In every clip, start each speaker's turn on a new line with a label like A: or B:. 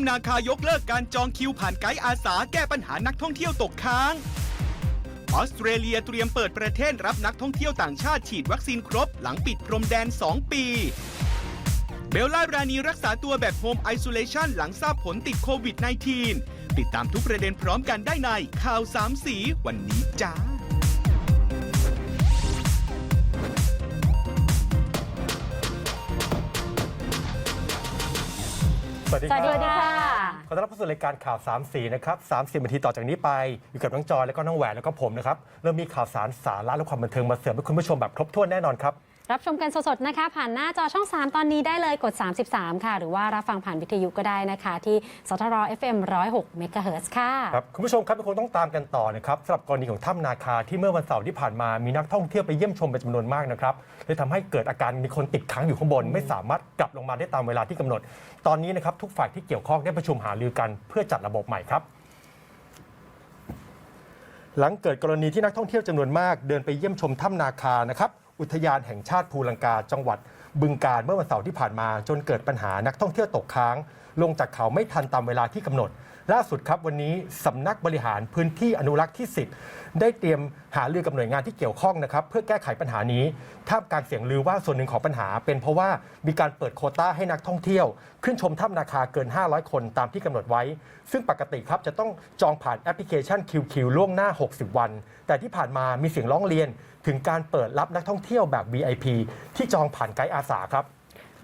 A: ำนาคายกเลิกการจองคิวผ่านไกด์อาสาแก้ปัญหานักท่องเที่ยวตกค้าง ออสเตรเลียเตรียมเปิดประเทศรับนักท่องเที่ยวต่างชาติฉีดวัคซีนครบ หลังปิดพรมแดน 2 ปี เบลล่ารานีรักษาตัวแบบโฮมไอโซเลชันหลังทราบผลติดโควิด -19 ติดตามทุกประเด็นพร้อมกันได้ในข่าวสามสีวันนี้จ้า
B: สวัสดี
C: ส
B: ค
C: วัส
B: รั
C: ดี
B: บ
C: ค่ะ
B: ขอต้อนรับเข้าสู่รายการข่าว3สีนะครับ30นาทีต่อจากนี้ไป อยู่กับน้องจอยแล้วก็น้องแหวนแล้วก็ผมนะครับ เรามีข่าวสารสาระและความบันเทิงมาเสริมให้คุณผู้ชมแบบครบถ้วนแน่นอนครับ
C: รับชมกันสดๆนะคะ ผ่านหน้าจอช่อง 3 ตอนนี้ได้เลยกด 33 ค่ะ หรือว่ารับฟังผ่านวิทยุก็ได้นะคะ ที่สทร FM 106 MHz ค่ะ
B: ครับคุณผู้ชมครับทุกคงต้องตามกันต่อนะครับสำหรับกรณีของถ้ำนาคาที่เมื่อวันเสาร์ที่ผ่านมามีนักท่องเที่ยวไปเยี่ยมชมเป็นจำนวนมากนะครับเลยทำให้เกิดอาการมีคนติดค้างอยู่ข้างบน ไม่สามารถกลับลงมาได้ตามเวลาที่กำหนด ตอนนี้นะครับทุกฝ่ายที่เกี่ยวข้องได้ประชุมหารือกันเพื่อจัดระบบใหม่ครับ หลังเกิดกรณีที่นักท่องเที่ยวจำนวนมากเดินไปเยี่ยมชมถ้ำนาคานะครับ อุทยานแห่งชาติภูลังกาจังหวัดบึงกาฬเมื่อวันเสาร์ที่ผ่านมาจนเกิดปัญหานักท่องเที่ยวตกค้าง ลงจากเขาไม่ทันตามเวลาที่กำหนด ล่าสุดครับวันนี้สำนักบริหารพื้นที่อนุรักษ์ที่ 10 ได้เตรียมหาเรือกับหน่วยงานที่เกี่ยวข้องนะครับเพื่อแก้ไขปัญหานี้ท่ามกลางเสียงลือว่าส่วนหนึ่งของปัญหา เป็นเพราะว่ามีการเปิดโคต้าให้นักท่องเที่ยว ขึ้นชมถ้ำนาคาเกิน 500 คนตามที่กำหนดไว้ ซึ่งปกติครับจะต้องจองผ่านแอปพลิเคชัน QQ ล่วงหน้า 60 วัน แต่ที่ผ่านมามีเสียงร้องเรียน ถึงการเปิดรับนักท่องเที่ยวแบบ VIP ที่จองผ่านไกด์อาสาครับ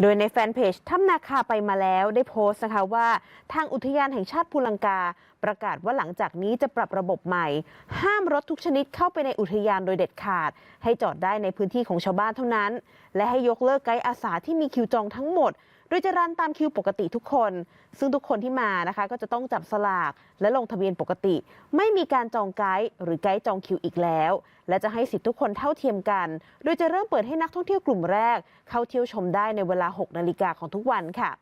D: โดยในแฟนเพจถ้ำนาคาไปมาแล้วได้โพสต์นะคะว่า ทางอุทยานแห่งชาติภูลังกา ประกาศว่าหลังจากนี้จะปรับระบบใหม่ ห้ามรถทุกชนิดเข้าไปในอุทยานโดยเด็ดขาด ให้จอดได้ในพื้นที่ของชาวบ้านเท่านั้น และให้ยกเลิกไกด์อาสาที่มีคิวจองทั้งหมด ดยจะรันตามคิวปกติทุกคน ซึ่งทุกคนที่มานะคะก็จะต้องจับสลากและลงทะเบียนปกติ ไม่มีการจองไกด์หรือไกด์จองคิวอีกแล้ว และจะให้สิทธิทุกคนเท่าเทียมกัน โดยจะเริ่มเปิดให้นักท่องเที่ยวกลุ่มแรก เข้าเที่ยวชมได้ในเวลา 6 นาฬิกาของทุกวันค่ะ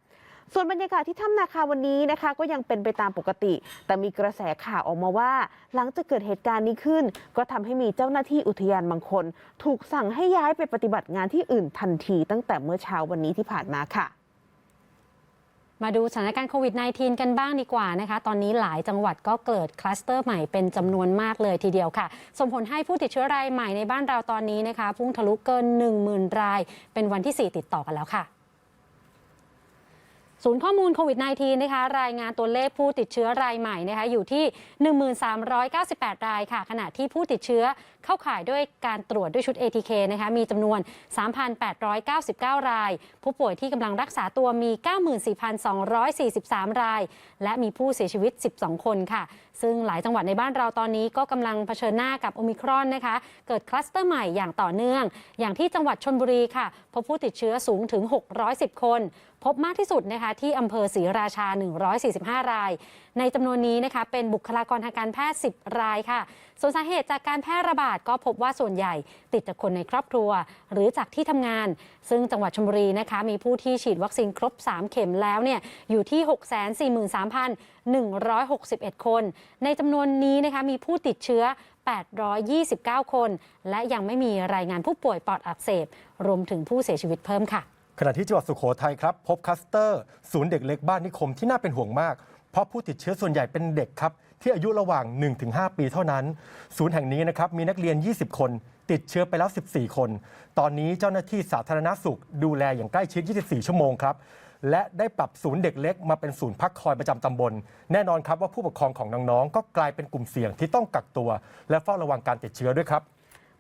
D: ส่วนบรรยากาศที่ถ้ำนาคาวันนี้นะคะ ก็ยังเป็นไปตามปกติ แต่มีกระแสข่าวออกมาว่า หลังจากเกิดเหตุการณ์นี้ขึ้น ก็ทำให้มีเจ้าหน้าที่อุทยานบางคน ถูกสั่งให้ย้ายไปปฏิบัติงานที่อื่นทันทีตั้งแต่เมื่อเช้าวันนี้ที่ผ่านมาค่ะ
C: มาดูสถานการณ์โควิด -19 กันบ้างดีกว่านะคะ ตอนนี้หลายจังหวัดก็เกิดคลัสเตอร์ใหม่เป็นจำนวนมากเลยทีเดียวค่ะ ส่งผลให้ผู้ติดเชื้อรายใหม่ในบ้านเราตอนนี้นะคะ พุ่งทะลุเกิน 10,000 ราย เป็นวันที่ 4 ติดต่อกันแล้วค่ะศูนย์ข้อมูลโควิด -19 นะคะรายงานตัวเลขผู้ติดเชื้อรายใหม่นะคะอยู่ที่ 1398 รายค่ะ ขณะที่ผู้ติดเชื้อ เข้าข่ายด้วยการตรวจด้วยชุด ATK นะคะมีจำนวน 3,899 ราย ผู้ป่วยที่กำลังรักษาตัวมี 94,243 ราย และมีผู้เสียชีวิต 12 คนค่ะ ซึ่งหลายจังหวัดในบ้านเราตอนนี้ก็กำลังเผชิญหน้ากับโอมิครอนนะคะ เกิดคลัสเตอร์ใหม่อย่างต่อเนื่อง อย่างที่จังหวัดชนบุรีค่ะพบผู้ติดเชื้อสูงถึง 610 คน พบมากที่สุดนะคะที่อำเภอศรีราชา 145 ราย ในจำนวนนี้นะคะเป็นบุคลากรทางการแพทย์ 10 รายค่ะส่วนสาเหตุจากการแพร่ระบาดก็พบว่าส่วนใหญ่ติดจากคนในครอบครัว หรือจากที่ทำงาน ซึ่งจังหวัดชลบุรีนะคะ มีผู้ที่ฉีดวัคซีนครบ 3 เข็มแล้วเนี่ยอยู่ที่ 643,161 คน ในจำนวนนี้นะคะมีผู้ติดเชื้อ 829 คน และยังไม่มีรายงานผู้ป่วยปอดอักเสบ รวมถึงผู้เสียชีวิตเพิ่มค่ะ
B: ขณะที่จังหวัดสุโขทัยครับ พบคัสเตอร์ ศูนย์เด็กเล็กบ้านนิคมที่น่าเป็นห่วงมาก เพราะผู้ติดเชื้อส่วนใหญ่เป็นเด็กครับ ที่อายุระหว่าง 1-5 ปีเท่านั้น ศูนย์แห่งนี้นะครับมีนักเรียน 20 คน ติดเชื้อไปแล้ว 14 คน ตอนนี้เจ้าหน้าที่สาธารณสุข ดูแลอย่างใกล้ชิด 24 ชั่วโมงครับและได้ปรับศูนย์เด็กเล็กมาเป็นศูนย์พักคอยประจำตำบล แน่นอนครับว่าผู้ปกครองของน้องๆก็กลายเป็นกลุ่มเสี่ยงที่ต้องกักตัว และเฝ้าระวังการติดเชื้อด้วยครับ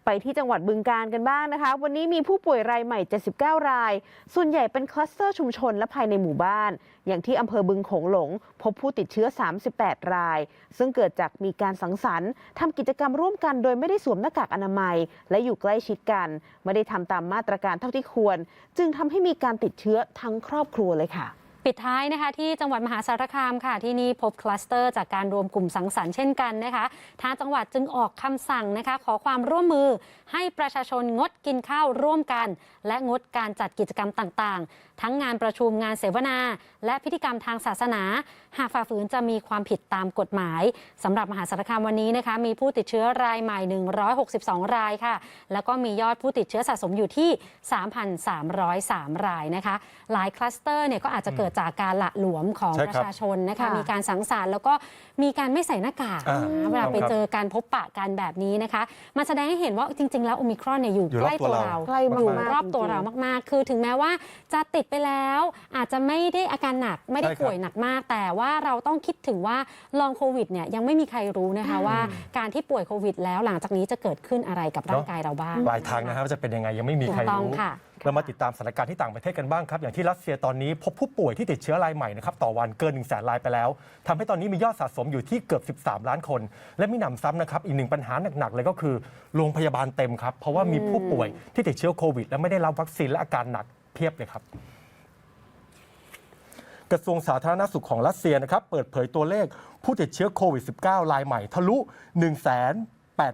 D: ไปที่จังหวัดบึงการกันบ้างนะคะ วันนี้มีผู้ป่วยรายใหม่ 79 ราย ส่วนใหญ่เป็นคลัสเตอร์ชุมชนและภายในหมู่บ้าน อย่างที่อำเภอบึงโขงหลง พบผู้ติดเชื้อ 38 ราย ซึ่งเกิดจากมีการสังสรรค์ทำกิจกรรมร่วมกันโดยไม่ได้สวมหน้ากากอนามัย และอยู่ใกล้ชิดกัน ไม่ได้ทำตามมาตรการเท่าที่ควร จึงทำให้มีการติดเชื้อทั้งครอบครัวเลยค่ะ
C: ปิดท้ายนะคะที่จังหวัดมหาสารคามค่ะที่นี่พบคลัสเตอร์จากการรวมกลุ่มสังสรรค์เช่นกันนะคะทางจังหวัดจึงออกคำสั่งนะคะขอความร่วมมือให้ประชาชนงดกินข้าวร่วมกัน และงดการจัดกิจกรรมต่างๆ ทั้งงานประชุมงานเสวนา และพิธีกรรมทางศาสนา หากฝ่าฝืนจะมีความผิดตามกฎหมายสำหรับมหาสารคามวันนี้นะคะมีผู้ติดเชื้อรายใหม่ 162 รายค่ะ แล้วก็มียอดผู้ติดเชื้อสะสมอยู่ที่ 3,303 รายนะคะ หลายคลัสเตอร์เนี่ยก็อาจจะเกิดจากการหละหลวมของ
B: ใช่
C: ป
B: ครับ
C: ระชาชนนะคะ
D: ค่ะ
C: มีการสังสรรค์แล้วก็มีการไม่ใส่หน้ากาก
B: อ่า
C: นะเวลาไป
B: ครับ
C: เจอการพบปะกันแบบนี้นะคะ มันแสดงให้เห็นว่าจริง ๆ แล้วโอมิครอนเนี่ยอยู่
B: อยู่
C: ใก
B: รอบ
C: ล้
B: ตัว
C: ตัว
B: เรา
C: เรา
D: ใกล้
C: อยู่
D: มากๆ
C: รอบตัว
D: จริงๆ
C: เรามาก ๆ คือถึงแม้ว่าจะติดไปแล้ว อาจจะไม่ได้อาการหนักไม่ได้
B: ใช่ครับ
C: ป่วยหนักมาก แต่ว่าเราต้องคิดถึงว่าลองโควิดเนี่ยยังไม่มีใครรู้นะคะว่าการที่ป่วยโควิดแล้วหลังจากนี้จะเกิดขึ้นอะไรกับร่างกายเราบ้าง
B: ปลายทางนะครับว่าจะเป็นยังไงยังไม่มีใคร
C: ถูกต้อง
B: รู้
C: ค่ะ
B: เรามาติดตามสถานการณ์ที่ต่างประเทศกันบ้างครับ อย่างที่รัสเซียตอนนี้พบผู้ป่วยที่ติดเชื้อรายใหม่นะครับต่อวันเกิน1นึ่งแสนรายไปแล้วทำให้ตอนนี้มียอดสะสมอยู่ที่เกือบ 13 ล้านคน และมีหนำซ้ำนะครับอีกหนึ่งปัญหาหนักๆเลยก็คือโรงพยาบาลเต็มครับ เพราะว่ามีผู้ป่วยที่ติดเชื้อโควิด และไม่ได้รับวัคซีนและอาการหนักเพียบเลยครับกระทรวงสาธารณสุขของรัสเซียนะครับเปิดเผยตัวเลขผู้ติดเชื้อโควิด -19 รายใหม่ทะลุ 1 8 0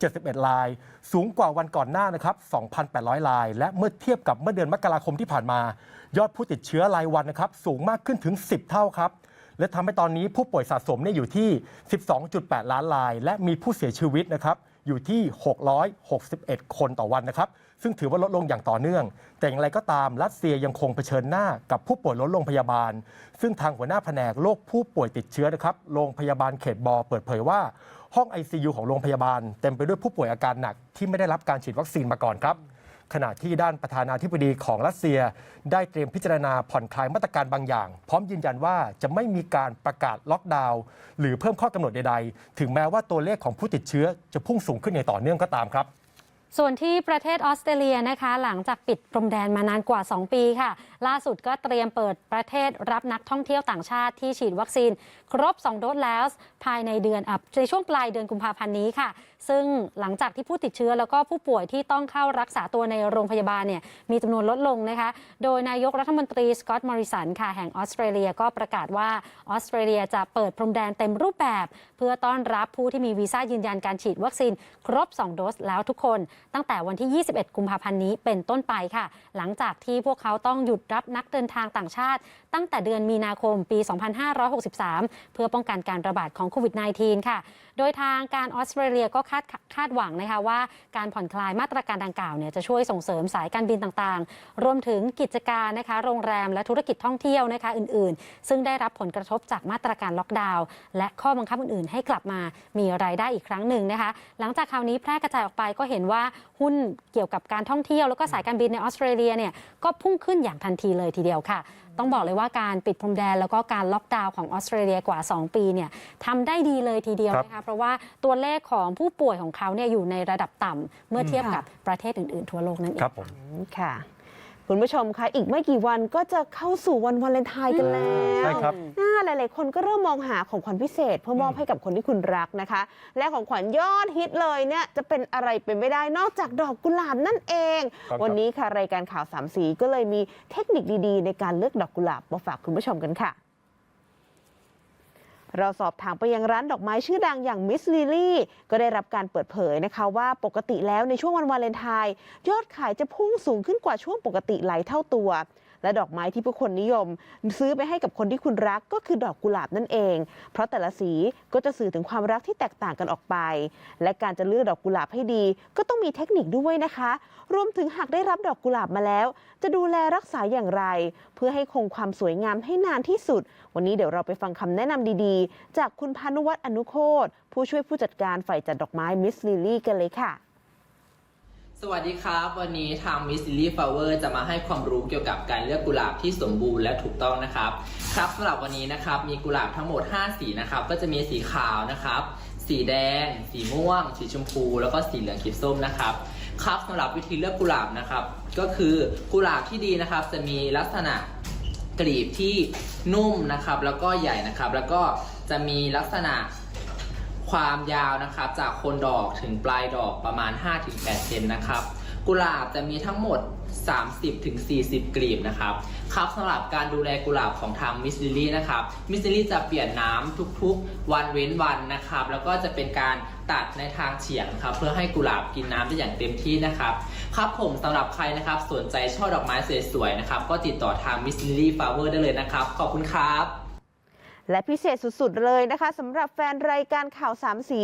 B: 71ราย สูงกว่าวันก่อนหน้านะครับ 2,800ราย และเมื่อเทียบกับเมื่อเดือนมกราคมที่ผ่านมา ยอดผู้ติดเชื้อรายวันนะครับ สูงมากขึ้นถึง 10 เท่าครับ และทำให้ตอนนี้ผู้ป่วยสะสมเนี่ยอยู่ที่ 12.8 ล้านราย และมีผู้เสียชีวิตนะครับอยู่ที่ 661 คนต่อวันนะครับ ซึ่งถือว่าลดลงอย่างต่อเนื่อง แต่อย่างไรก็ตามรัสเซียยังคงเผชิญหน้ากับผู้ป่วยล้นโรงพยาบาล ซึ่งทางหัวหน้าแผนกโรคผู้ป่วยติดเชื้อนะครับ โรงพยาบาลเขตบอเปิดเผยว่า ห้อง ICU ของโรงพยาบาล เต็มไปด้วยผู้ป่วยอาการหนักที่ไม่ได้รับการฉีดวัคซีนมาก่อนครับ ขณะที่ด้านประธานาธิบดีของรัสเซีย ได้เตรียมพิจารณาผ่อนคลายมาตรการบางอย่าง พร้อมยืนยันว่าจะไม่มีการประกาศล็อกดาวน์หรือเพิ่มข้อกำหนดใดๆ ถึงแม้ว่าตัวเลขของผู้ติดเชื้อจะพุ่งสูงขึ้นอย่างต่อเนื่องก็ตามครับ
C: ส่วนที่ประเทศออสเตรเลียนะคะ หลังจากปิดพรมแดนมานานกว่า 2 ปีค่ะ ล่าสุดก็เตรียมเปิดประเทศรับนักท่องเที่ยวต่างชาติที่ฉีดวัคซีน ครบ 2 โดสแล้ว ภายในเดือนอในช่วงปลายเดือนกุมภาพันธ์นี้ค่ะ ซึ่งหลังจากที่ผู้ติดเชื้อแล้วก็ผู้ป่วยที่ต้องเข้ารักษาตัวในโรงพยาบาลเนี่ยมีจำนวนลดลงนะคะ โดยนายกรัฐมนตรีสกอตต์มอริสันค่ะแห่งออสเตรเลียก็ประกาศว่าออสเตรเลียจะเปิดพรมแดนเต็มรูปแบบ เพื่อต้อนรับผู้ที่มีวีซ่ายืนยันการฉีดวัคซีน ครบ 2 โดสแล้วทุกคน ตั้งแต่วันที่ 21 กุมภาพันธ์นี้เป็นต้นไปค่ะ หลังจากที่พวกเขาต้องหยุดรับนักเดินทางต่างชาติ ตั้งแต่เดือนมีนาคมปี 2563เพื่อป้องกันการระบาดของโควิด -19 ค่ะ โดยทางการออสเตรเลียก็คาดคาดหวังนะคะว่าการผ่อนคลายมาตรการดังกล่าวเนี่ยจะช่วยส่งเสริมสายการบินต่างๆ รวมถึงกิจการนะคะ โรงแรมและธุรกิจท่องเที่ยวนะคะอื่นๆ ซึ่งได้รับผลกระทบจากมาตรการล็อกดาวน์และข้อบังคับอื่นๆ ให้กลับมามีรายได้อีกครั้งหนึ่งนะคะ หลังจากข่าวนี้แพร่กระจายออกไปก็เห็นว่าหุ้นเกี่ยวกับการท่องเที่ยวแล้วก็สายการบินในออสเตรเลียเนี่ยก็พุ่งขึ้นอย่างทันทีเลยทีเดียวค่ะต้องบอกเลยว่าการปิดพรมแดนแล้วก็การล็อกดาวน์ของออสเตรเลียกว่า 2 ปีเนี่ยทำได้ดีเลยทีเดียว
B: ครับ
C: นะคะเพราะว่าตัวเลขของผู้ป่วยของเขาเนี่ยอยู่ในระดับต่ำเมื่อเทียบกับประเทศอื่นๆ ทั่วโลกนั่นเอง
B: ครับผม
D: ค่ะ คุณผู้ชมคะอีกไม่กี่วันก็จะเข้าสู่วันวาเลนไทน์กันแล้
B: ใช่
D: ว
B: ครับ
D: อ่าหลาย ๆ คนก็เริ่มมองหาของขวัญพิเศษ เพื่อมอบให้กับคนที่คุณรักนะคะ และของขวัญยอดฮิตเลยเนี่ยจะเป็นอะไรเป็นไม่ได้นอกจากดอกกุหลาบนั่นเอง
B: ครับ
D: วันนี้ค่ะรายการข่าวสามสีก็เลยมีเทคนิคดี ๆ ในการเลือกดอกกุหลาบมาฝากคุณผู้ชมกันค่ะ เราสอบถามไปยังร้านดอกไม้ชื่อดังอย่างมิสลิลี่ก็ได้รับการเปิดเผยนะคะว่าปกติแล้วในช่วงวันวาเลนไทน์ยอดขายจะพุ่งสูงขึ้นกว่าช่วงปกติหลายเท่าตัว และดอกไม้ที่ผู้คนนิยม ซื้อไปให้กับคนที่คุณรักก็คือดอกกุหลาบนั่นเอง เพราะแต่ละสีก็จะสื่อถึงความรักที่แตกต่างกันออกไป และการจะเลือกดอกกุหลาบให้ดี ก็ต้องมีเทคนิคด้วยนะคะ รวมถึงหากได้รับดอกกุหลาบมาแล้ว จะดูแลรักษาอย่างไร เพื่อให้คงความสวยงามให้นานที่สุด วันนี้เดี๋ยวเราไปฟังคำแนะนำดีๆ จากคุณพานุวัฒน์อนุโคตผู้ช่วยผู้จัดการฝ่ายจัดดอกไม้มิสลิลี่กันเลยค่ะ
E: สวัสดีครับ วันนี้ทาง Miss Lily Flower จะมาให้ความรู้เกี่ยวกับการเลือกกุหลาบที่สมบูรณ์และถูกต้องนะครับครับสำหรับวันนี้นะครับมีกุหลาบทั้งหมด 5 สีนะครับก็จะมีสีขาวนะครับ สีแดง สีม่วง สีชมพู แล้วก็สีเหลืองขีดส้มนะครับครับสำหรับวิธีเลือกกุหลาบนะครับ ก็คือกุหลาบที่ดีนะครับ จะมีลักษณะกลีบที่นุ่มนะครับ แล้วก็ใหญ่นะครับ แล้วก็จะมีลักษณะ ความยาวนะครับจากโคนดอกถึงปลายดอกประมาณ 5-8เซนนะครับกุหลาบจะมีทั้งหมด 30-40 กลีบนะครับครับสำหรับการดูแลกุหลาบของทางมิสลิลี่นะครับมิสลิลี่จะเปลี่ยนน้ำทุกๆ วันเว้นวันนะครับ แล้วก็จะเป็นการตัดในทางเฉียงครับเพื่อให้กุหลาบกินน้ำได้อย่างเต็มที่นะครับ ครับผมสำหรับใครนะครับสนใจช่อดอกไม้สวยๆนะครับก็ติดต่อทางมิสลิลี่ฟลาเวอร์ได้เลยนะครับ ขอบคุณครับ
D: และพิเศษสุดๆเลยนะคะสำหรับแฟนรายการข่าวสามสี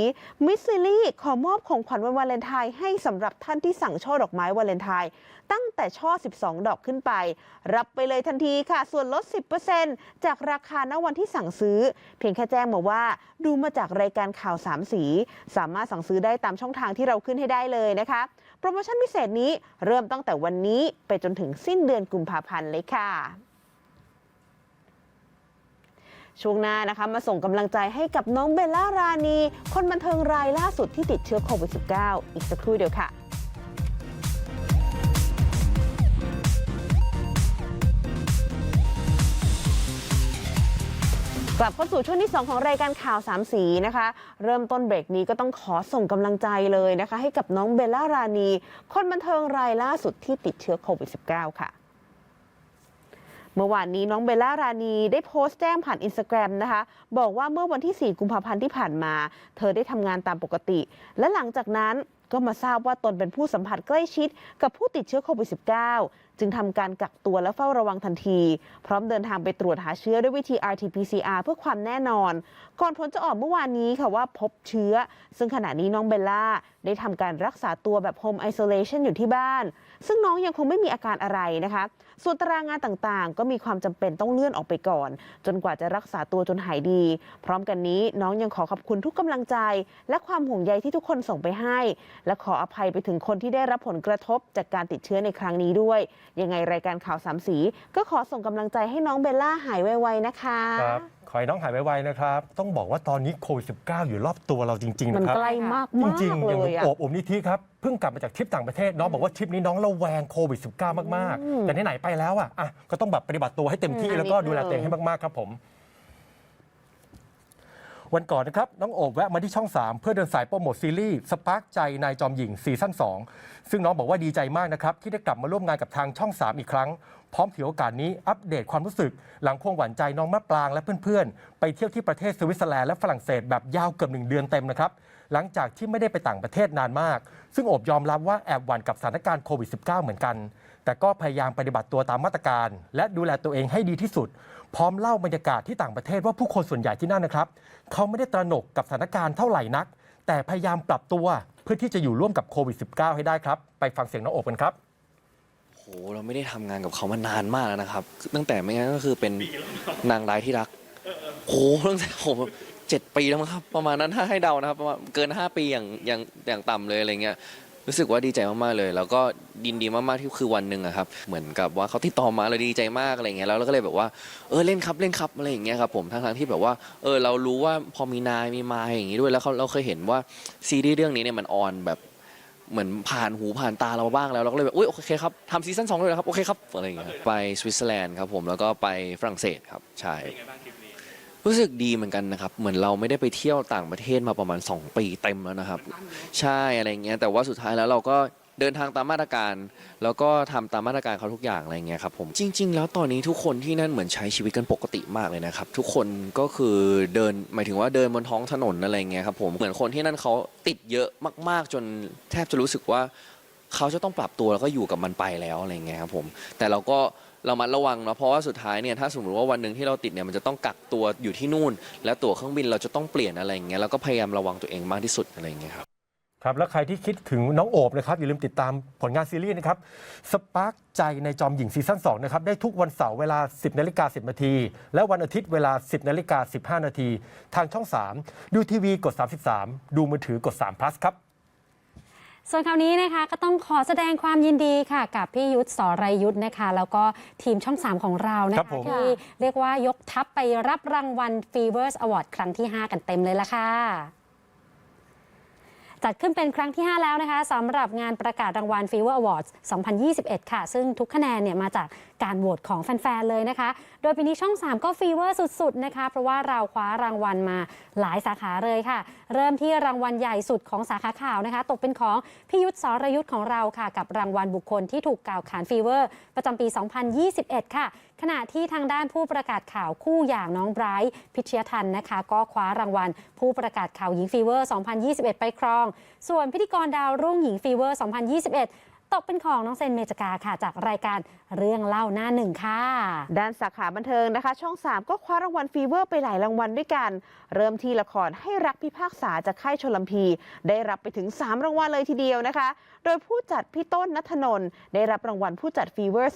D: มิสซิลี่ขอมอบของขวัญวันวาเลนไทน์ให้สำหรับท่านที่สั่งช่อดอกไม้วาเลนไทน์ตั้งแต่ช่อ 12 ดอกขึ้นไป รับไปเลยทันทีค่ะ ส่วนลด 10%จากราคาณวันที่สั่งซื้อ เพียงแค่แจ้งมาว่า ดูมาจากรายการข่าวสามสี สามารถสั่งซื้อได้ตามช่องทางที่เราขึ้นให้ได้เลยนะคะ โปรโมชั่นพิเศษนี้เริ่มตั้งแต่วันนี้ไปจนถึงสิ้นเดือนกุมภาพันธ์เลยค่ะ ช่วงหน้านะคะมาส่งกำลังใจให้กับน้องเบลล่ารานี คนบันเทิงรายล่าสุดที่ติดเชื้อโควิด -19 อีกสักครู่เดียวค่ะกลับเข้าสู่ช่วงที่ 2 ของรายการข่าวสามสีนะคะ เริ่มต้นเบรกนี้ก็ต้องขอส่งกำลังใจเลยนะคะ ให้กับน้องเบลล่ารานี คนบันเทิงรายล่าสุดที่ติดเชื้อโควิด -19 ค่ะ เมื่อวานนี้น้องเบลล่ารานีได้โพสต์แจ้งผ่านอินสตาแกรมนะคะ บอกว่าเมื่อวันที่ 4 กุมภาพันธ์ที่ผ่านมา เธอได้ทำงานตามปกติ และหลังจากนั้นก็มาทราบว่าตนเป็นผู้สัมผัสใกล้ชิดกับผู้ติดเชื้อโควิด -19 จึงทำการกักตัวและเฝ้าระวังทันที พร้อมเดินทางไปตรวจหาเชื้อด้วยวิธี RT-PCR เพื่อความแน่นอน ก่อนผลจะออกเมื่อวานนี้ค่ะว่าพบเชื้อ ซึ่งขณะนี้น้องเบลล่า ได้ทำการรักษาตัวแบบ Home Isolation อยู่ที่บ้าน ซึ่งน้องยังคงไม่มีอาการอะไรนะคะ ส่วนตารางงานต่างๆ ก็มีความจำเป็นต้องเลื่อนออกไปก่อน จนกว่าจะรักษาตัวจนหายดี พร้อมกันนี้น้องยังขอขอบคุณทุกกำลังใจ และความห่วงใยที่ทุกคนส่งไปให้ และขออภัยไปถึงคนที่ได้รับผลกระทบจากการติดเชื้อในครั้งนี้ด้วยยังไงรายการข่าวสามสี ก็ขอส่งกำลังใจให้น้องเบลล่าหายไวๆนะคะ
B: ครับขอให้น้องหายไวๆนะครับ ต้องบอกว่าตอนนี้โควิด -19 อยู่รอบตัวเราจริง ๆ
D: มัน
B: นะครับ
D: ใกล้มาก
B: จ
D: มาก
B: ริงๆ
D: เล
B: อย่าง
D: ยอะ
B: โอบอมนิธิครับ เพิ่งกลับมาจากทริปต่างประเทศ น้องบอกว่าทริปนี้น้องระแวงโควิด -19 มาก
D: อืม
B: ๆแต่ไหนๆไปแล้วอะอะ ก็ต้องแบบปฏิบัติตัวให้เต็มที่
D: อืม
B: แล้วก็
D: อันนี้
B: ดูแลตัวเองให้มาก ๆ ครับผม วันก่อนนะครับน้องโอบแวะมาที่ช่อง 3 เพื่อเดินสายโปรโมทซีรีส์สปาร์กใจนายจอมหญิงซีซั่น2 ซึ่งน้องบอกว่าดีใจมากนะครับที่ได้กลับมาร่วมงานกับทางช่อง 3 อีกครั้ง พร้อมถือโอกาสนี้อัปเดตความรู้สึก หลังควงหวานใจน้องมะปรางและเพื่อนๆ ไปเที่ยวที่ประเทศสวิตเซอร์แลนด์และฝรั่งเศสแบบยาวเกือบหนึ่งเดือนเต็มนะครับหลังจากที่ไม่ได้ไปต่างประเทศนานมาก ซึ่งโอบยอมรับว่าแอบหวั่นกับสถานการณ์โควิด -19 เหมือนกัน แต่ก็พยายามปฏิบัติตัวตามมาตรการ และดูแลตัวเองให้ดีที่สุด พร้อมเล่าบรรยากาศที่ต่างประเทศว่าผู้คนส่วนใหญ่ที่นั่นนะครับเขาไม่ได้ตระหนกกับสถานการณ์เท่าไหร่นัก แต่พยายามปรับตัวเพื่อที่จะอยู่ร่วมกับโควิด -19 ให้ได้ครับ ไปฟังเสียงน้องโอบกันครับ
F: โหเราไม่ได้ทำงานกับเขามานานมากแล้วนะครับ ตั้งแต่ไม่งั้นก็คือเป็นนางร้ายที่รักโหตั้งแต่ผมเจ็ดปีแล้วมั้งครับ ประมาณนั้นถ้าให้เดานะครับประมาณเกินห้าปีอย่างอย่างอย่างต่ำเลยอะไรเงี้ย รู้สึกว่าดีใจมากๆเลย แล้วก็ดินดีมากๆที่คือวันหนึ่งอะครับเหมือนกับว่าเขาติดต่อมาเราดีใจมากอะไรเงี้ยแล้วเราก็เลยแบบว่าเออเล่นครับเล่นครับอะไรอย่างเงี้ยครับผมทั้งๆที่แบบว่าเออเรารู้ว่าพอมีนายมีมาอย่างงี้ด้วยแล้วเขาเราเคยเห็นว่าซีรีส์เรื่องนี้เนี่ยมันออนแบบเหมือนผ่านหูผ่านตาเราบ้างแล้วเราก็เลยแบบอุ้ยโอเคครับทำซีซั่นสองเลยนะครับโอเคครับอะไรอย่างเงี้ยไปสวิตเซอร์แลนด์ครับผมแล้วก็ไปฝรั่งเศสครับใช่ รู้สึกดีเหมือนกันนะครับ เหมือนเราไม่ได้ไปเที่ยวต่างประเทศมาประมาณ 2 ปีเต็มแล้วนะครับ ใช่อะไรเงี้ยแต่ว่าสุดท้ายแล้วเราก็เดินทางตามมาตรการ แล้วก็ทำตามมาตรการเขาทุกอย่างอะไรเงี้ยครับผมจริง ๆ แล้วตอนนี้ทุกคนที่นั่นเหมือนใช้ชีวิตกันปกติมากเลยนะครับ ทุกคนก็คือเดินหมายถึงว่าเดินบนท้องถนนอะไรเงี้ยครับผมเหมือนคนที่นั่นเขาติดเยอะมาก ๆ จนแทบจะรู้สึกว่าเขาจะต้องปรับตัวแล้วก็อยู่กับมันไปแล้วอะไรเงี้ยครับผมแต่เราก็ เรามัดระวังเนาะเพราะว่าสุดท้ายเนี่ยถ้าสมมติว่าวันหนึ่งที่เราติดเนี่ยมันจะต้องกักตัวอยู่ที่นู่น แล้วตั๋วเครื่องบินเราจะต้องเปลี่ยนอะไรอย่างเงี้ยแล้วก็พยายามระวังตัวเองมากที่สุดอะไรอย่างเงี้ยครับ
B: ครับ แล้วใครที่คิดถึงน้องโอบนะครับ อย่าลืมติดตามผลงานซีรีส์นะครับสปาร์กใจในจอมหญิงซีซั่น2นะครับ ได้ทุกวันเสาร์เวลา 10นาฬิกา10นาที และวันอาทิตย์เวลา 10นาฬิกา15นาที ทางช่อง 3 ดูทีวีกด 33 ดูมือถือกด3 plus ครับ
C: ส่วนคราวนี้นะคะก็ต้องขอแสดงความยินดีค่ะ กับพี่ยุทธสรยุทธนะคะ แล้วก็ทีมช่อง 3 ของเรานะ
B: ครั
C: คะ
B: บผม
C: ที่เรียกว่ายกทัพไปรับรางวัล Fevers Award ครั้งที่ 5 กันเต็มเลยละค่ะ จัดขึ้นเป็นครั้งที่ 5 แล้วนะคะสำหรับงานประกาศรางวัล Fever Awards 2021 ค่ะ ซึ่งทุกคะแนนเนี่ยมาจากการโหวตของแฟน ๆ เลยนะคะ โดยปีนี้ช่อง 3 ก็ฟีเวอร์สุด ๆ นะคะ เพราะว่าเราคว้ารางวัลมาหลายสาขาเลยค่ะ เริ่มที่รางวัลใหญ่สุดของสาขาข่าวนะคะ ตกเป็นของพี่ยุทธสรยุทธของเราค่ะ กับรางวัลบุคคลที่ถูกกล่าวขานฟีเวอร์ประจำปี 2021 ค่ะ ขณะที่ทางด้านผู้ประกาศข่าวคู่อย่างน้องไบรท์พิชยทันนะคะ ก็คว้ารางวัล ผู้ประกาศข่าวหญิงฟีเวอร์ 2021 ไปครอง ส่วนพิธีกรดาวรุ่งหญิงฟีเวอร์ 2021 ตกเป็นของน้องเซนเมจกาค่ะจากรายการเรื่องเล่าหน้าหนึ่งค่ะ
D: ด้านสาขาบันเทิงนะคะ ช่อง 3 ก็คว้ารางวัลฟีเวอร์ไปหลายรางวัลด้วยกัน เริ่มที่ละครให้รักพิพากษาจากค่ายชลพี ได้รับไปถึง 3 รางวัลเลยทีเดียวนะคะ โดยผู้จัดพี่ต้นนัทนนท์ได้รับรางวัลผู้จัดฟีเวอร์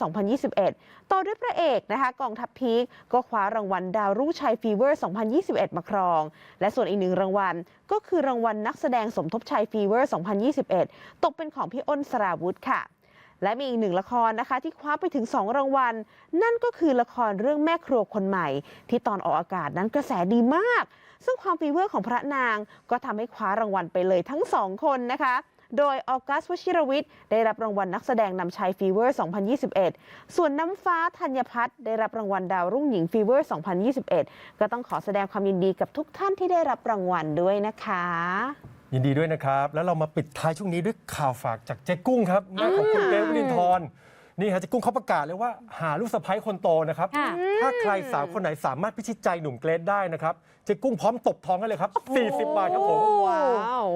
D: 2021 ต่อด้วยพระเอกนะคะกองทัพพีคก็คว้ารางวัลดาวรุ่งชัยฟีเวอร์ 2021 มาครอง และส่วนอีกหนึ่งรางวัลก็คือรางวัลนักแสดงสมทบชัยฟีเวอร์ 2021 ตกเป็นของพี่อ้นสราวุธค่ะ และมีอีกหนึ่งละครนะคะ ที่คว้าไปถึง 2 รางวัล นั่นก็คือละครเรื่องแม่ครัวคนใหม่ ที่ตอนออกอากาศนั้นกระแสดีมาก ซึ่งความฟีเวอร์ของพระนางก็ทำให้คว้ารางวัลไปเลยทั้งสองคนนะคะโดยออกัสวชิรวิทย์ ได้รับรางวัลนักแสดงนำชายฟีเวอร์ 2021 ส่วนน้ำฟ้าธัญพัฒน์ได้รับรางวัลดาวรุ่งหญิงฟีเวอร์ 2021 ก็ต้องขอแสดงความยินดีกับทุกท่านที่ได้รับรางวัลด้วยนะคะ
B: ยินดีด้วยนะครับ แล้วเรามาปิดท้ายช่วงนี้ด้วยข่าวฝากจากเจ๊กุ้งครับแม่ของคุณเกรทวรินทร์นี่ฮะเจ๊กุ้งเขาประกาศเลยว่าหาลูกสะใภ้คนโตนะครับ
C: ค่ะ
B: ถ้าใครสาวคนไหนสามารถพิชิตใจหนุ่มเกรทได้นะครับ เจ๊กุ้งพร้อมตบท้องกันเลยครับ 40 บาทครับผม
D: ว้าว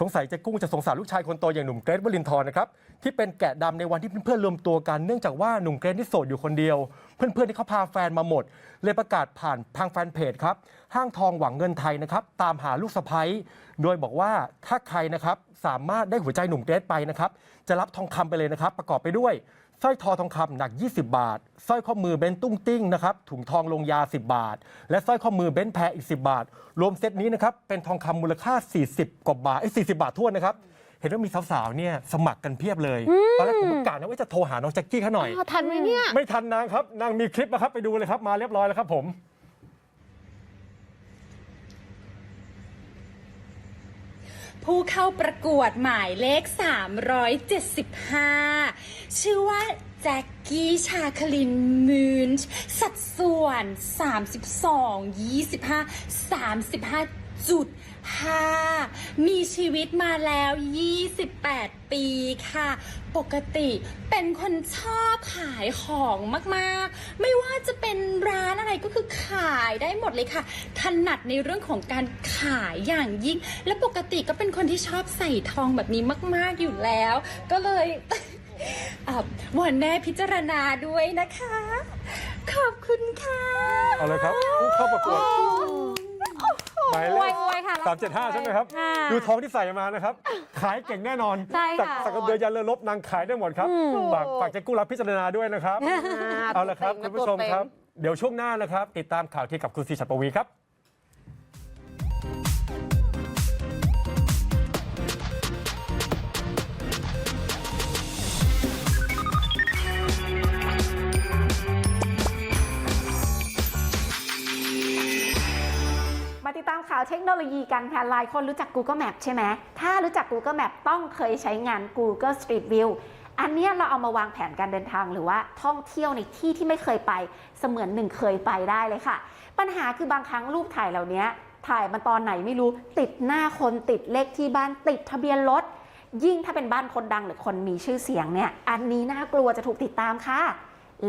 B: สงสัยเจ๊กุ้งจะสงสารลูกชายคนโตอย่างหนุ่มเกรทวรินทร์นะครับที่เป็นแกะดำในวันที่เพื่อนๆรวมตัวกันเนื่องจากว่าหนุ่มเกรทที่โสดอยู่คนเดียว เพื่อนๆที่เขาพาแฟนมาหมด เลยประกาศผ่านทางแฟนเพจครับห้างทองหวังเงินไทยนะครับตามหาลูกสะพ้ยโดยบอกว่าถ้าใครนะครับสามารถได้หัวใจหนุ่มเกรทไปนะครับจะรับทองคำไปเลยนะครับ ประกอบไปด้วย สร้อยทอทองคำหนัก 20 บาทสร้อยข้อมือเบนตุ้งติ้งนะครับถุงทองลงยา 10 บาท และสร้อยข้อมือเบนแพรอีก 10 บาท รวมเซตนี้นะครับเป็นทองคำมูลค่า 40 กว่าบาทไอ้ย40 บาททั่วนนะครับ เห็นว่ามีสาวๆเนี่ยสมัครกันเพียบเลย ตอนแรกผมประกาศนะว่าจะโทรหาน้องแจ็คกี้เขาหน่อย
D: ทันไหมเนี่ย
B: ไม่ทันนางครับนางมีคลิปนะครับไปดูเลยครับมาเรียบร้อยแล้วครับผม
G: ผู้เข้าประกวดหมายเลข 375 ชื่อว่าแจ็กกี้ชาคลินมูนสัดส่วน 32 25 35จุด 5 มีชีวิตมาแล้ว 28 ปีค่ะ ปกติเป็นคนชอบขายของมากๆ ไม่ว่าจะเป็นร้านอะไรก็คือขายได้หมดเลยค่ะ ถนัดในเรื่องของการขายอย่างยิ่ง และปกติก็เป็นคนที่ชอบใส่ทองแบบนี้มาก ๆอยู่แล้ว ก็เลยอะวอนแม่พิจารณาด้วยนะคะ ขอบคุณค่ะ
B: เอาเลยครับผู้เข้าประกวด หมายเล
C: อวย
B: ข
C: อวยค่ะ
B: สามเจ็ดห้าใช่ไหมครับ
C: ค่ะ
B: ดูท้องที่ใส่มานะครับ ขายเก่งแน่นอน
C: ใช่
B: จาก
C: ค่ะ
B: สักกระเบือยันเรือลบนางขายได้หมดครับฝากฝากแจ็คกู้รับพิจารณาด้วยนะครับ เอาละครับ คุณผู้ชมครับ เดี๋ยวช่วงหน้านะครับ ติดตามข่าวที่กับคุณซีชัดปวีครับ
H: มาติดตามข่าวเทคโนโลยีกันค่ะ หลายคนรู้จัก Google Map ใช่ไหม ถ้ารู้จัก Google Map ต้องเคยใช้งาน Google Street View อันนี้เราเอามาวางแผนการเดินทางหรือว่าท่องเที่ยวในที่ที่ไม่เคยไปเสมือนหนึ่งเคยไปได้เลยค่ะ ปัญหาคือบางครั้งรูปถ่ายเหล่านี้ถ่ายมาตอนไหนไม่รู้ติดหน้าคนติดเลขที่บ้านติดทะเบียนรถยิ่งถ้าเป็นบ้านคนดังหรือคนมีชื่อเสียงเนี่ย อันนี้น่ากลัวจะถูกติดตามค่ะ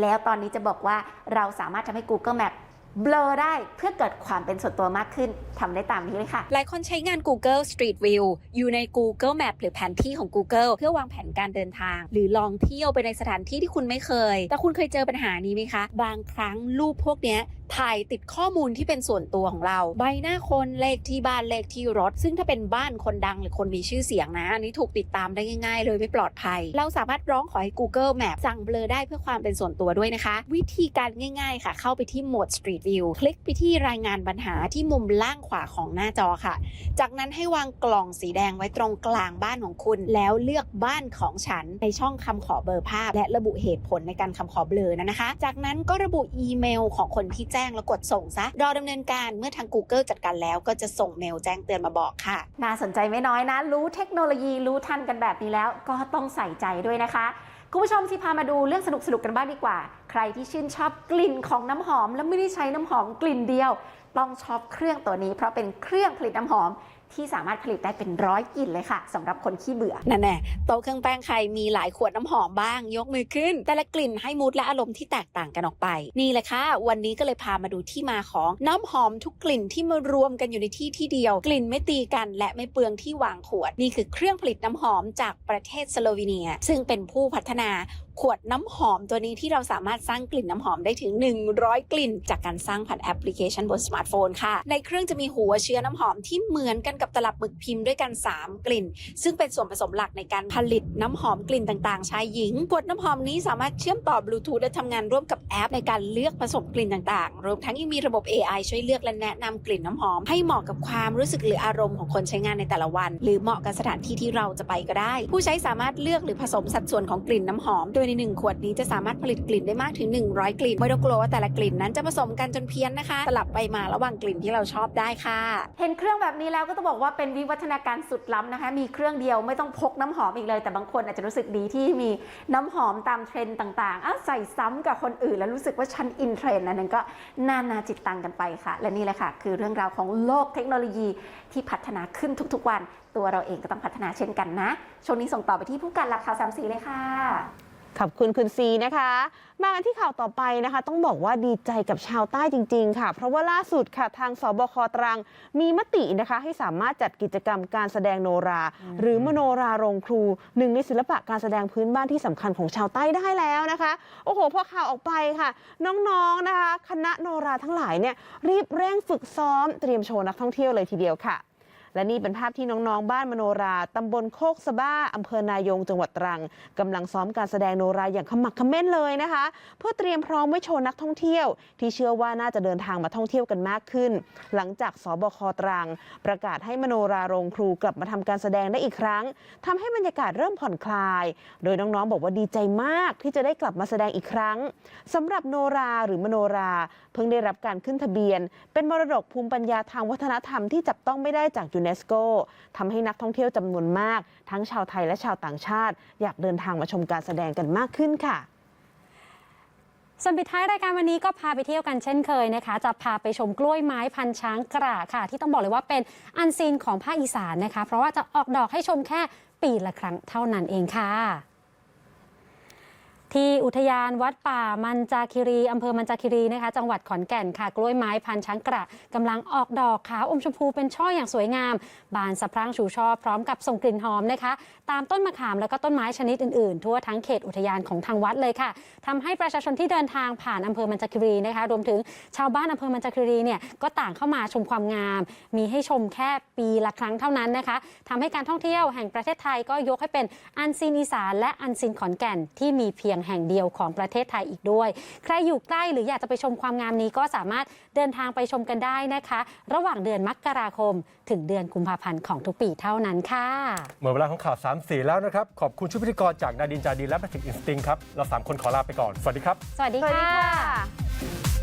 H: แล้วตอนนี้จะบอกว่าเราสามารถทำให้ Google Map เบลอได้เพื่อเกิดความเป็นส่วนตัวมากขึ้นทำได้ตามนี้เลยค่ะ
G: หลายคนใช้งาน Google Street View อยู่ใน Google Map หรือแผนที่ของ Google เพื่อวางแผนการเดินทาง หรือลองเที่ยวไปในสถานที่ที่คุณไม่เคย แต่คุณเคยเจอปัญหานี้ไหมคะ บางครั้งรูปพวกเนี้ย ถ่ายติดข้อมูลที่เป็นส่วนตัวของเรา ใบหน้าคนเลขที่บ้านเลขที่รถ ซึ่งถ้าเป็นบ้านคนดังหรือคนมีชื่อเสียงนะอันนี้ถูกติดตามได้ง่าย ๆ เลยไม่ปลอดภัย เราสามารถร้องขอให้ Google Map สั่งเบลอได้เพื่อความเป็นส่วนตัวด้วยนะคะ วิธีการง่ายๆ ค่ะ เข้าไปที่โหมด Street View คลิกไปที่รายงานปัญหาที่มุมล่างขวาของหน้าจอค่ะ จากนั้นให้วางกล่องสีแดงไว้ตรงกลางบ้านของคุณ แล้วเลือกบ้านของฉันในช่องคำขอเบอร์ภาพ และระบุเหตุผลในการคำขอเบลอนั้นนะคะ จากนั้นก็ระบุอีเมลของคนที่แจ้งแล้วกดส่งซะ รอดำเนินการเมื่อทาง Google จัดการแล้วก็จะส่งเมลแจ้งเตือนมาบอกค่ะ
H: น่าสนใจไม่น้อยนะ รู้เทคโนโลยีรู้ทันกันแบบนี้แล้ว ก็ต้องใส่ใจด้วยนะคะคุณผู้ชมที่พามาดูเรื่องสนุกๆกันบ้างดีกว่า ใครที่ชื่นชอบกลิ่นของน้ำหอม และไม่ได้ใช้น้ำหอมกลิ่นเดียว ต้องชอบเครื่องตัวนี้เพราะเป็นเครื่องผลิตน้ำหอม
I: ที่สามารถผลิตได้เป็นร้อยกลิ่นเลยค่ะสำหรับคนขี้เบื่อ
H: นั่นแน่โต๊ะเครื่องแป้งใครมีหลายขวดน้ำหอมบ้าง ยกมือขึ้น แต่ละกลิ่นให้มูดและอารมณ์ที่แตกต่างกันออกไป นี่แหละค่ะ วันนี้ก็เลยพามาดูที่มาของน้ำหอมทุกกลิ่นที่มารวมกันอยู่ในที่ที่เดียว กลิ่นไม่ตีกันและไม่เปลืองที่วางขวด นี่คือเครื่องผลิตน้ำหอมจากประเทศสโลวีเนีย ซึ่งเป็นผู้พัฒนาขวดน้ำหอมตัวนี้ที่เราสามารถสร้างกลิ่นน้ำหอมได้ถึง 100 กลิ่น จากการสร้างผ่านแอปพลิเคชันบนสมาร์ทโฟนค่ะ ในเครื่องจะมีหัวเชื้อน้ำหอมที่เหมือนกันกับตลับหมึกพิมพ์ด้วยกัน 3 กลิ่น ซึ่งเป็นส่วนผสมหลักในการผลิตน้ำหอมกลิ่นต่างๆ ชายหญิงขวดน้ำหอมนี้สามารถเชื่อมต่อบลูทูธและทำงานร่วมกับแอป ในการเลือกผสมกลิ่นต่างๆ รวมทั้งยังมีระบบ AI ช่วยเลือกและแนะนำกลิ่นน้ำหอม ให้เหมาะกับความรู้สึกหรืออารมณ์ของคนใช้งานในแต่ละวัน หรือเหมาะกับสถานที่ที่เราจะไปก็ได้ ผู้ใช้สามารถเลือกหรือผสมสัดส่วนของกลิ่นน้ำหอมโดยในหนึ่งขวดนี้จะสามารถผลิตกลิ่นได้มากถึง 100 กลิ่น ไม่ต้องกลัวว่าแต่ละกลิ่นนั้นจะผสมกันจนเพี้ยนนะคะ สลับไปมาระหว่างกลิ่นที่เราชอบได้ค่ะ
I: เห็นเครื่องแบบนี้แล้วก็ต้องบอกว่าเป็นวิวัฒนาการสุดล้ำนะคะ มีเครื่องเดียวไม่ต้องพกน้ำหอมอีกเลย แต่บางคนอาจจะรู้สึกดีที่มีน้ำหอมตามเทรนด์ต่างๆอ้าใส่ซ้ำกับคนอื่น แล้วรู้สึกว่าฉันอินเทรนด์นั้นก็นานาจิตตังกันไปค่ะ และนี่แหละค่ะ คือเรื่องราวของโลกเทคโนโลยีที่พัฒนาขึ้นทุกๆวัน ตัวเราเองก็ต้องพัฒนาเช่นกันนะ ช่วงนี้ส่งต่อไปที่ผู้การหลักข่าวสามสีเลยค่ะ
D: ขอบคุณคุณซีนะคะ มากันที่ข่าวต่อไปนะคะ ต้องบอกว่าดีใจกับชาวใต้จริง ๆ ค่ะ เพราะว่าล่าสุดค่ะทางสบคตรัง มีมตินะคะให้สามารถจัดกิจกรรมการแสดงโนรา หรือมโนราโรงครูหนึ่งในศิลปะการแสดงพื้นบ้านที่สำคัญของชาวใต้ได้แล้วนะคะ โอ้โหพอข่าวออกไปค่ะ น้องๆนะคะ คณะโนราทั้งหลายเนี่ยรีบเร่งฝึกซ้อมเตรียมโชว์นักท่องเที่ยวเลยทีเดียวค่ะ และนี่เป็นภาพที่น้องๆ บ้านมโนราตำบลโคกสะบ้าอำเภอนายงจังหวัดตรังกำลังซ้อมการแสดงโนราอย่างขมักขม้นเลยนะคะ เพื่อเตรียมพร้อมไว้โชว์นักท่องเที่ยว ที่เชื่อว่าน่าจะเดินทางมาท่องเที่ยวกันมากขึ้น หลังจากสบคตรัง ประกาศให้มโนราโรงครูกลับมาทำการแสดงได้อีกครั้งทำให้บรรยากาศเริ่มผ่อนคลาย โดยน้องๆ บอกว่าดีใจมากที่จะได้กลับมาแสดงอีกครั้งสำหรับโนราหรือมโนรา เพิ่งได้รับการขึ้นทะเบียน เป็นมรดกภูมิปัญญาทางวัฒนธรรมที่จับต้องไม่ได้จากยูเนสโกทำให้นักท่องเที่ยวจำนวนมาก ทั้งชาวไทยและชาวต่างชาติ อยากเดินทางมาชมการแสดงกันมากขึ้นค่ะ
C: ส่วนปิดท้ายรายการวันนี้ก็พาไปเที่ยวกันเช่นเคยนะคะ จะพาไปชมกล้วยไม้พันช้างกระค่ะ ที่ต้องบอกเลยว่าเป็นอันซีนของภาคอีสานนะคะ เพราะว่าจะออกดอกให้ชมแค่ปีละครั้งเท่านั้นเองค่ะ ที่อุทยานวัดป่ามันจาคิรีอำเภอมันจาคิรีนะคะ จังหวัดขอนแก่นค่ะ กล้วยไม้พันช้างกระกำลังออกดอกขาวอมชมพูเป็นช่ออย่างสวยงาม บานสะพรั่งชูช่อพร้อมกับส่งกลิ่นหอมนะคะ ตามต้นมะขามแล้วก็ต้นไม้ชนิดอื่นๆ ทั่วทั้งเขตอุทยานของทางวัดเลยค่ะทำให้ประชาชนที่เดินทางผ่านอำเภอมันจาคิรีนะคะ รวมถึงชาวบ้านอำเภอมันจาคิรีเนี่ยก็ต่างเข้ามาชมความงาม มีให้ชมแค่ปีละครั้งเท่านั้นนะคะทำให้การท่องเที่ยวแห่งประเทศไทยก็ยกให้เป็นอันซีนอีสานและอันซีนขอนแก่นที่มีเพียงแห่งเดียวของประเทศไทยอีกด้วย ใครอยู่ใกล้หรืออยากจะไปชมความงามนี้ก็สามารถเดินทางไปชมกันได้นะคะ ระหว่างเดือนมกราคม ถึงเดือนกุมภาพันธ์ของทุกปีเท่านั้นค่ะ
B: หมดเวลาของข่าว3สีแล้วนะครับ ขอบคุณชุดพิธีกรจากนาดินจาดีและแพทริกอินสติงครับ เรา 3 คนขอลาไปก่อน สวัสดีครับ
C: สวัสดี
D: สวัสดี
C: ค่ะ
D: ค่ะ